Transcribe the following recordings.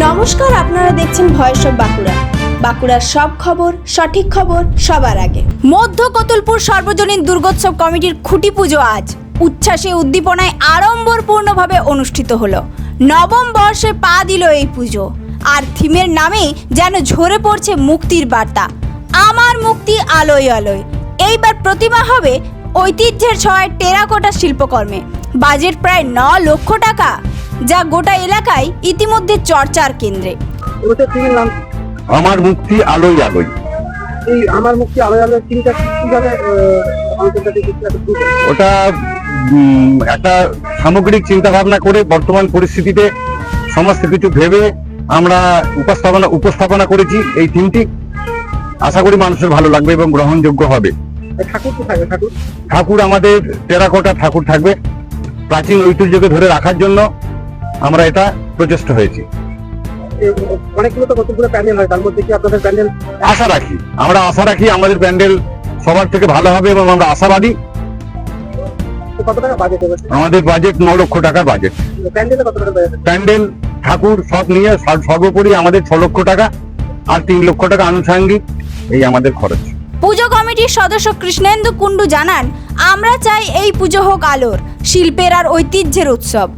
নমস্কার, আপনারা দেখছেন ভয়েস অফ বাঁকুড়া। বাঁকুড়ার সব খবর, সঠিক খবর সবার আগে। মধ্য কতুলপুর সর্বজনীন দুর্গোৎসব কমিটির খুঁটি পুজো আজ। উচ্ছ্বাসে, উদ্দীপনায় আড়ম্বরপূর্ণভাবে অনুষ্ঠিত হলো। নবম বর্ষে পা দিল এই পুজো। আর থিমের নামে যেন ঝরে পড়ছে মুক্তির বার্তা। আমার মুক্তি আলোয় আলোয়। এইবার প্রতিমা হবে ঐতিহ্যের ছয় টেরাকোটা শিল্পকর্মে। বাজেট প্রায় ন লক্ষ টাকা। যা গোটা এলাকায় ইতিমধ্যে চর্চার কেন্দ্রে। আমার মুক্তি আলোয় আলোয় এই আমার মুক্তি কীভাবে proof আছে? ওটা একটা সামগ্রিক চিন্তা ভাবনা করে বর্তমান পরিস্থিতিতে সমস্ত কিছু ভেবে আমরা উপস্থাপনা উপস্থাপনা করেছি এই তিনটি। আশা করি মানুষের ভালো লাগবে এবং গ্রহণযোগ্য হবে। ঠাকুর তো থাকবে ঠাকুর? ঠাকুর আমাদের টেরাকোটা ঠাকুর থাকবে। প্রাচীন ঐতিহ্যকে ধরে রাখার জন্য আমরা এটা প্রচেষ্ট হয়েছি। অনেকগুলো তো কতগুলো প্যান্ডেল হয় তার মধ্যে কি আপনাদের প্যান্ডেল? আশা রাখি আমরা আশা রাখি আমাদের প্যান্ডেল সবার থেকে ভালো হবে এবং আমরা আশাবাদী। কত টাকা বাজেট হবে আমাদের বাজেট ন লক্ষ টাকার বাজেট প্যান্ডেলে কত প্যান্ডেল ঠাকুর সব নিয়ে সর্বোপরি আমাদের ছ লক্ষ টাকা আর তিন লক্ষ টাকা আনুষঙ্গিক এই আমাদের খরচ। পুজো কমিটির সদস্য কৃষ্ণেন্দু কুণ্ডু জানান আমরা চাই এই পুজো হোক আলোর শিল্পের আর ঐতিহ্যের উৎসব।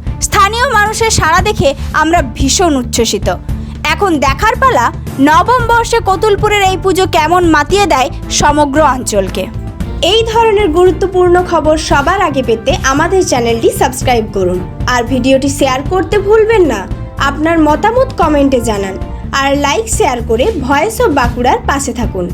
স্থানীয় মানুষের সাড়া দেখে আমরা ভীষণ উচ্ছ্বসিত। এখন দেখার পালা নবম বর্ষে কতুলপুরের এই পুজো কেমন মাতিয়ে দেয় সমগ্র অঞ্চলকে। এই ধরনের গুরুত্বপূর্ণ খবর সবার আগে পেতে আমাদের চ্যানেলটি সাবস্ক্রাইব করুন। আর ভিডিওটি শেয়ার করতে ভুলবেন না। আপনার মতামত কমেন্টে জানান। আর লাইক, শেয়ার করে ভয়েস অফ বাঁকুড়ার পাশে থাকুন।